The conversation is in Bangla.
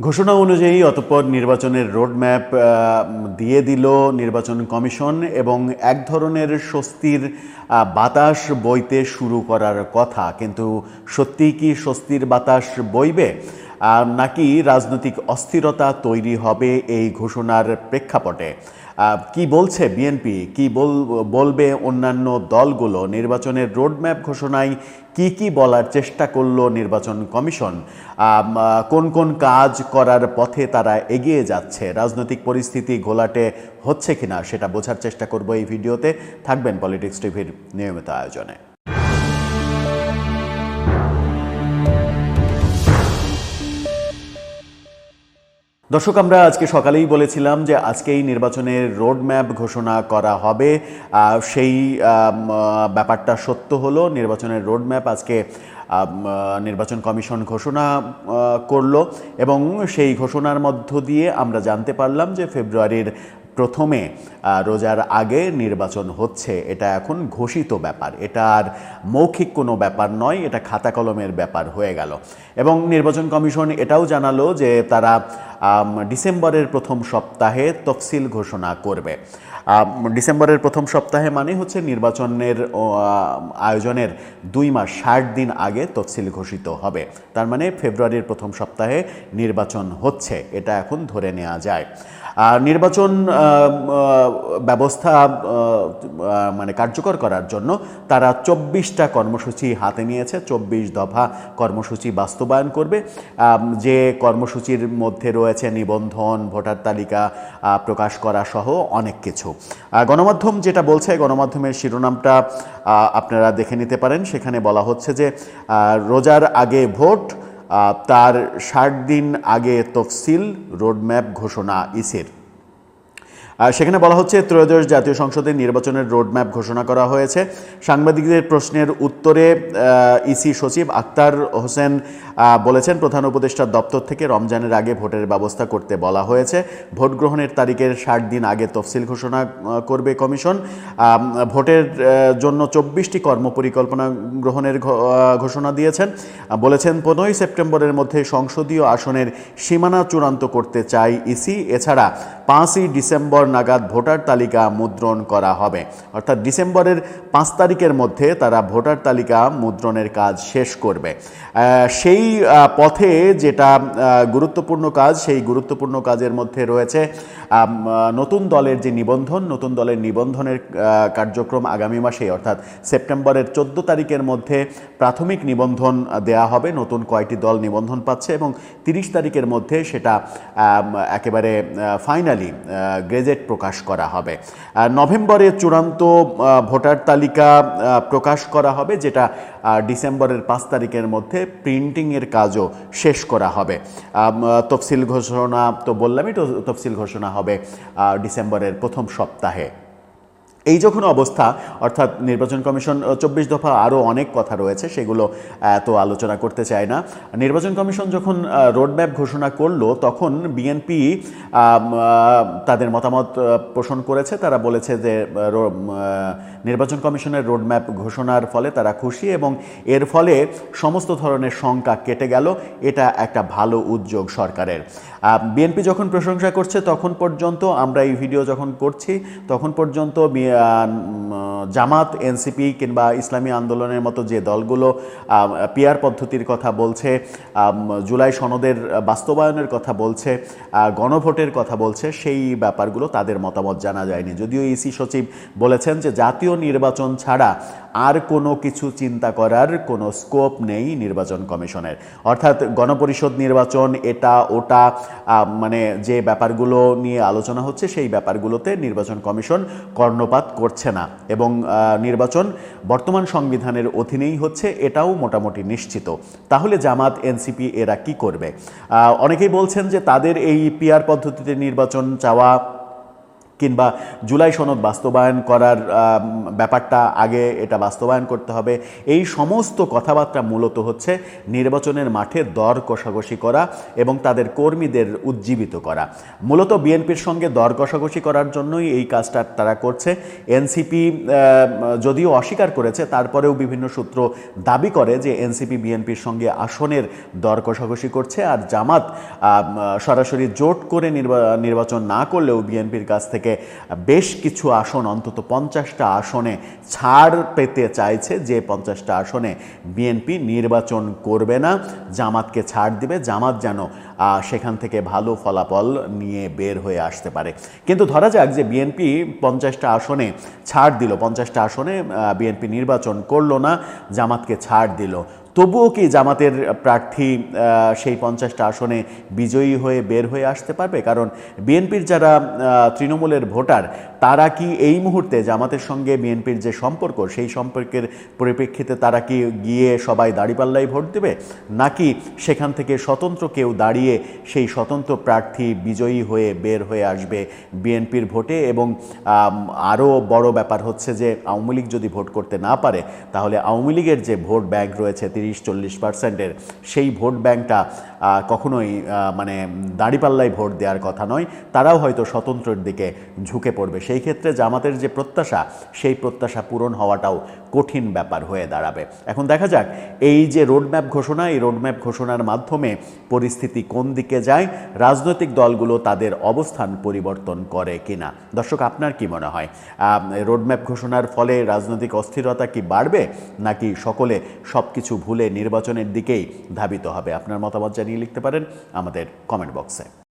ঘোষণা অনুযায়ী অতঃপর নির্বাচনের রোডম্যাপ দিয়ে দিল নির্বাচন কমিশন এবং এক ধরনের স্বস্তির বাতাস বইতে শুরু করার কথা। কিন্তু সত্যিই কি স্বস্তির বাতাস বইবে? নাকি রাজনৈতিক অস্থিরতা তৈরি হবে এই ঘোষণার প্রেক্ষাপটে? কি বলছে বিএনপি কি বল, বলবে অন্যান্য দলগুলো? নির্বাচনের রোডম্যাপ ঘোষণায় কি কি বলার চেষ্টা করল নির্বাচন কমিশন? কোন কোন কাজ করার পথে তারা এগিয়ে যাচ্ছে? রাজনৈতিক পরিস্থিতি ঘোলাটে হচ্ছে কিনা সেটা বোঝার চেষ্টা করব এই ভিডিওতে। থাকবেন পলিটিক্স টিভির নিয়মিত আয়োজনে। দর্শক, আমরা আজকে সকালেই বলেছিলাম যে আজকে এই নির্বাচনের রোডম্যাপ ঘোষণা করা হবে। সেই ব্যাপারটা সত্য হলো। নির্বাচনের রোডম্যাপ আজকে নির্বাচন কমিশন ঘোষণা করল এবং সেই ঘোষণার মধ্য দিয়ে আমরা জানতে পারলাম যে ফেব্রুয়ারির প্রথমে রোজার আগে নির্বাচন হচ্ছে। এটা এখন ঘোষিত ব্যাপার। এটা আর মৌখিক কোনো ব্যাপার নয়। এটা খাতা কলমের ব্যাপার হয়ে গেল। এবং নির্বাচন কমিশন এটাও জানালো যে তারা ডিসেম্বরের প্রথম সপ্তাহে তফসিল ঘোষণা করবে। ডিসেম্বরের প্রথম সপ্তাহে মানে হচ্ছে নির্বাচনের আয়োজনের দুই মাস, ষাট দিন আগে তফসিল ঘোষিত হবে। তার মানে ফেব্রুয়ারির প্রথম সপ্তাহে নির্বাচন হচ্ছে, এটা এখন ধরে নেওয়া যায়। আর নির্বাচন ব্যবস্থা মানে কার্যকর করার জন্য তারা চব্বিশটা কর্মসূচি হাতে নিয়েছে, চব্বিশ দফা কর্মসূচি বাস্তবায়ন করবে। যে কর্মসূচির মধ্যে রয়েছে নিবন্ধন, ভোটার তালিকা প্রকাশ করা সহ অনেক কিছু। গণমাধ্যম যেটা বলছে, গণমাধ্যমের শিরোনামটা আপনারা দেখে নিতে পারেন। সেখানে বলা হচ্ছে যে রোজার আগে ভোট তার ষাট দিন আগে তফসিল, রোডম্যাপ ঘোষণা, ইসির। সেখানে বলা হচ্ছে ত্রয়োদশ জাতীয় সংসদের নির্বাচনের রোডম্যাপ ঘোষণা করা হয়েছে। সাংবাদিকদের প্রশ্নের উত্তরে ইসি সচিব আক্তার হোসেন বলেছেন, প্রধান উপদেষ্টার দপ্তর থেকে রমজানের আগে ভোটের ব্যবস্থা করতে বলা হয়েছে। ভোট গ্রহণের তারিখের ষাট দিন আগে তফসিল ঘোষণা করবে কমিশন। ভোটের জন্য চব্বিশটি কর্মপরিকল্পনা গ্রহণের ঘোষণা দিয়েছেন। বলেছেন, পনেরোই সেপ্টেম্বরের মধ্যে সংসদীয় আসনের সীমানা চূড়ান্ত করতে চাই ইসি। এছাড়া পাঁচই ডিসেম্বর নাগাদ ভোটার তালিকা মুদ্রণ করা হবে। অর্থাৎ ডিসেম্বরের পাঁচ তারিখের মধ্যে তারা ভোটার তালিকা মুদ্রণের কাজ শেষ করবে। সেই পথে যেটা গুরুত্বপূর্ণ কাজ, সেই গুরুত্বপূর্ণ কাজের মধ্যে রয়েছে নতুন দলের যে নিবন্ধন, নতুন দলের নিবন্ধনের কার্যক্রম আগামী মাসে, অর্থাৎ সেপ্টেম্বরের চোদ্দ তারিখের মধ্যে প্রাথমিক নিবন্ধন দেয়া হবে। নতুন কয়টি দল নিবন্ধন পাচ্ছে এবং তিরিশ তারিখের মধ্যে সেটা একেবারে ফাইনালি গ্রেজেট প্রকাশ করা হবে। নভেম্বরে চূড়ান্ত ভোটার তালিকা প্রকাশ করা হবে, যেটা ডিসেম্বরের পাঁচ তারিখের মধ্যে প্রিন্টিংয়ের কাজও শেষ করা হবে। তফসিল ঘোষণা তো বললামই তো, তফসিল ঘোষণা হবে ডিসেম্বরের প্রথম সপ্তাহে। এই যখন অবস্থা, অর্থাৎ নির্বাচন কমিশন চব্বিশ দফা আরও অনেক কথা রয়েছে, সেগুলো এত আলোচনা করতে চায় না। নির্বাচন কমিশন যখন রোডম্যাপ ঘোষণা করল, তখন বিএনপি তাদের মতামত পোষণ করেছে। তারা বলেছে যে নির্বাচন কমিশনের রোডম্যাপ ঘোষণার ফলে তারা খুশি এবং এর ফলে সমস্ত ধরনের শঙ্কা কেটে গেল। এটা একটা ভালো উদ্যোগ সরকারের। বিএনপি যখন প্রশংসা করছে, তখন পর্যন্ত আমরা এই ভিডিও যখন করছি, তখন পর্যন্ত জামাত, এনসিপি কিংবা ইসলামী আন্দোলনের মতো যে দলগুলো পিয়ার পদ্ধতির কথা বলছে জুলাই সনদের বাস্তবায়নের কথা বলছে গণভোটের কথা বলছে, সেই ব্যাপারগুলো তাদের মতামত জানা যায়নি। যদিও ইসি সচিব বলেছেন যে জাতীয় নির্বাচন ছাড়া আর কোনো কিছু চিন্তা করার কোনো স্কোপ নেই নির্বাচন কমিশনের। অর্থাৎ গণপরিষদ নির্বাচন, এটা, ওটা মানে যে ব্যাপারগুলো নিয়ে আলোচনা হচ্ছে, সেই ব্যাপারগুলোতে নির্বাচন কমিশন কর্ণপাত করছে না। এবং নির্বাচন বর্তমান সংবিধানের অধীনেই হচ্ছে, এটাও মোটামুটি নিশ্চিত। তাহলে জামাত, এনসিপি, এরা কি করবে? অনেকেই বলছেন যে তাদের এই পিয়ার পদ্ধতিতে নির্বাচন চাওয়া কিংবা জুলাই সনদ বাস্তবায়ন করার ব্যাপারটা আগে এটা বাস্তবায়ন করতে হবে। এই সমস্ত কথাবার্তা মূলত হচ্ছে নির্বাচনের মাঠে দর কষাকষি করা এবং তাদের কর্মীদের উজ্জীবিত করা। মূলত বিএনপির সঙ্গে দর কষাকষি করার জন্যই এই কাজটা তারা করছে। এনসিপি যদিও অস্বীকার করেছে, তারপরেও বিভিন্ন সূত্র দাবি করে যে এনসিপি বিএনপির সঙ্গে আসনের দর কষাকষি করছে আর জামাত সরাসরি জোট করে নির্বা- নির্বাচন না করলেও বিএনপির কাছ থেকে বেশ কিছু আসন, অন্তত পঞ্চাশটা আসনে ছাড় পেতে চাইছে। যে পঞ্চাশটা আসনে বিএনপি নির্বাচন করবে না, জামাতকে ছাড় দিবে। জামাত যেন সেখান থেকে ভালো ফলাফল নিয়ে বের হয়ে আসতে পারে। কিন্তু ধরা যাক যে বিএনপি পঞ্চাশটা আসনে ছাড় দিল, পঞ্চাশটা আসনে বিএনপি নির্বাচন করল না, জামাতকে ছাড় দিল। তবুও কি জামাতের প্রার্থী সেই পঞ্চাশটা আসনে বিজয়ী হয়ে বের হয়ে আসতে পারবে? কারণ বিএনপির যারা তৃণমূলের ভোটার, তারা কি এই মুহূর্তে জামাতের সঙ্গে বিএনপির যে সম্পর্ক, সেই সম্পর্কের পরিপ্রেক্ষিতে তারা কি গিয়ে সবাই দাঁড়িপাল্লাই ভোট দেবে? নাকি সেখান থেকে স্বতন্ত্র কেউ দাঁড়িয়ে সেই স্বতন্ত্র প্রার্থী বিজয়ী হয়ে বের হয়ে আসবে বিএনপির ভোটে? এবং আরও বড় ব্যাপার হচ্ছে যে আওয়ামী লীগ যদি ভোট করতে না পারে, তাহলে আওয়ামী লীগের যে ভোট ব্যাংক রয়েছে, তিরিশ চল্লিশ পার্সেন্টের। সেই ভোট ব্যাংকটা কখনোই মানে দাঁড়িপাল্লায় ভোট দেওয়ার কথা নয়। তারাও হয়তো স্বতন্ত্রের দিকে ঝুঁকে পড়বে। সেই ক্ষেত্রে জামাতের যে প্রত্যাশা, সেই প্রত্যাশা পূরণ হওয়াটাও কঠিন ব্যাপার হয়ে দাঁড়াবে। এখন দেখা যাক, এই যে রোডম্যাপ ঘোষণা, এই রোডম্যাপ ঘোষণার মাধ্যমে পরিস্থিতি কোন দিকে যায়, রাজনৈতিক দলগুলো তাদের অবস্থান পরিবর্তন করে কিনা। দর্শক, আপনার কি মনে হয়? রোডম্যাপ ঘোষণার ফলে রাজনৈতিক অস্থিরতা কি বাড়বে, নাকি সকলে সব কিছু ভুলে নির্বাচনের দিকেই ধাবিত হবে। আপনার মতামত জানিয়ে লিখতে পারেন আমাদের কমেন্ট বক্সে